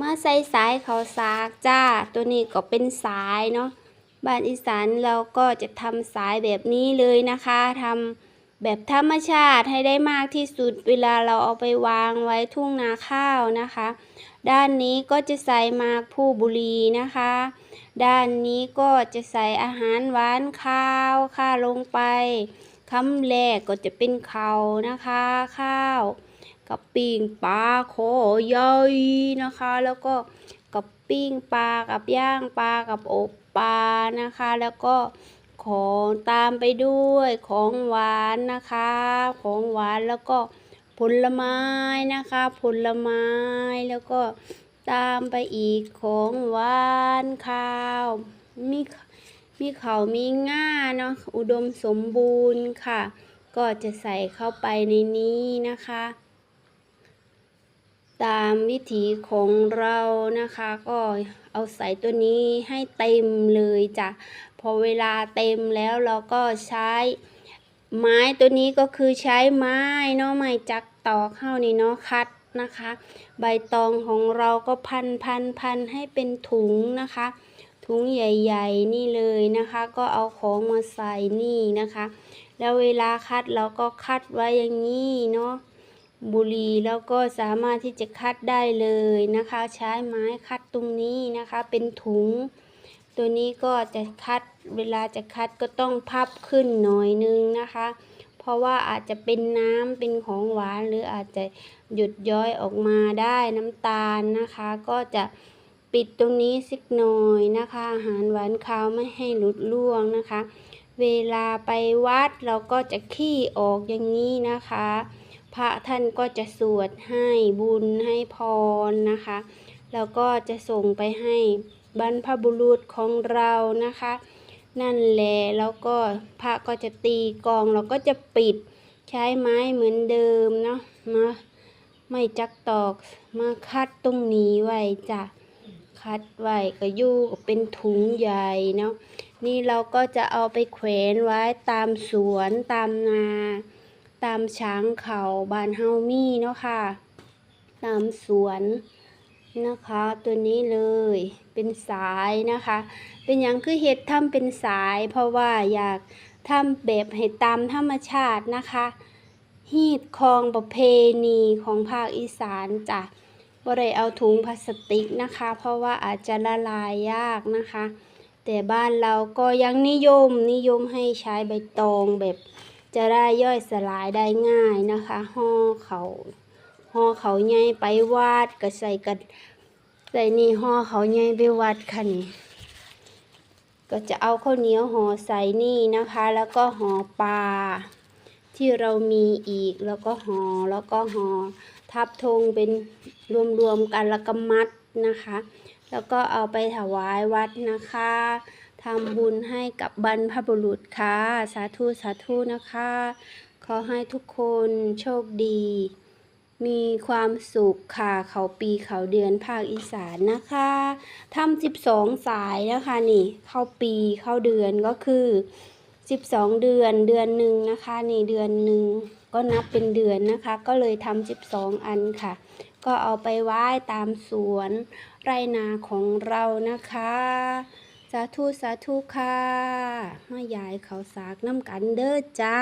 มาใส่สายเขาวสากจ้า ตัวนี้ก็เป็นสายเนาะบ้านอีสานเราก็จะทำสายแบบนี้เลยนะคะทำแบบธรรมชาติให้ได้มากที่สุดเวลาเราเอาไปวางไว้ทุ่งนาข้าวนะคะ ด้านนี้ก็จะใส่มากผู้บุรีนะคะ ด้านนี้ก็จะใส่อาหารหวานข้าวข้าลงไปคำแรกก็จะเป็นเขานะคะข้าว กับปิ้งปลาโคย่อยนะคะ แล้วก็กับปิ้งปลากับย่างปลากับอบปลานะคะ แล้วก็ของตามไปด้วยของหวานนะคะ ของหวานแล้วก็ผลไม้นะคะ ผลไม้แล้วก็ตามไปอีกของหวานข้าวมีมีเขามีง่าเนาะอุดมสมบูรณ์ค่ะ ก็จะใส่เข้าไปในนี้นะคะ ตามวิถีของเรานะคะ ก็เอาใส่ตัวนี้ให้เต็มเลยจ้ะพอเวลาเต็มแล้วเราก็ใช้ ไม้ตัวนี้ก็คือใช้ไม้เนาะไม้จักตอกเข้านี่เนาะคัดนะคะ ใบตองของเราก็พันพันพันให้เป็นถุงนะคะ ถุงใหญ่ๆ นี่เลยนะคะ ก็เอาของมาใส่นี่นะคะ แล้วเวลาคัดเราก็คัดไว้อย่างนี้เนาะ บุหรี่แล้วก็สามารถที่จะคัดได้เลยนะคะ ใช้ไม้คัดตรงนี้นะคะ เป็นถุง ตัวนี้ก็จะคัดเวลาจะคัดก็ต้องพับขึ้นหน่อยนึงนะคะ เพราะว่าอาจจะเป็นน้ำเป็นของหวานหรืออาจจะหยุดย้อยออกมาได้น้ำตาลนะคะ ก็จะปิดตรงนี้สักหน่อยนะคะ อาหารหวานคาวไม่ให้หลุดล่วงนะคะ เวลาไปวัดเราก็จะขี้ออกอย่างนี้นะคะ พระท่านก็จะสวดให้บุญให้พรนะคะ แล้วก็จะส่งไปให้บรรพบุรุษของเรานะคะ นั่นแหละแล้วก็พระก็จะตีกองเราก็จะปิดใช้ไม้เหมือนเดิมเนาะมาไม่จักตอกมาคัดตรงนี้ไว้จ้ะคัดไว้ก็ยู่เป็นถุงใหญ่เนาะนี่เราก็จะเอาไปแขวนไว้ตามสวนตามนา ตามช้างเขาบานเฮามีเนาะค่ะ ตามสวนนะคะ ตัวนี้เลยเป็นสายนะคะ เป็นอย่างคือเห็ดทำเป็นสาย เพราะว่าอยากทำแบบให้ตามธรรมชาตินะคะฮีดคองประเพณีของภาคอีสานจ้ะบ่ได้เอาถุงพลาสติกนะคะ เพราะว่าอาจจะละลายยากนะคะ แต่บ้านเราก็ยังนิยมนิยมให้ใช้ใบตองแบบ จะได้ย่อยสลายได้ง่ายนะคะห่อเขาห่อเขาใหญ่ไปวัดก็ใส่กันใส่นี่ห่อเขาใหญ่ไปวัดค่ะนี่ก็จะเอาข้าวเหนียวห่อใส่นี่นะคะ แล้วก็ห่อปลาที่เรามีอีกแล้วก็ห่อแล้วก็ห่อทับธงเป็นรวมๆกันแล้วก็มัดนะคะ แล้วก็เอาไปถวายวัดนะคะ ทำบุญให้กับบรรพบุรุษค่ะ สาธุสาธุนะคะ ขอให้ทุกคนโชคดี มีความสุขค่ะเขาปีเขาเดือนภาคอีสานนะคะทำสิบสองสายนะคะนี่ เข้าปีเข้าเดือนก็คือสิบสองเดือนเดือนหนึ่งนะคะนี่เดือนหนึ่งก็นับเป็นเดือนนะคะ ก็เลยทำสิบสองอันค่ะ ก็เอาไปไหว้ตามสวนไรนาของเรานะคะ สาธุสาธุค่ะมายายเขาสากน้ำกันเด้อจ้า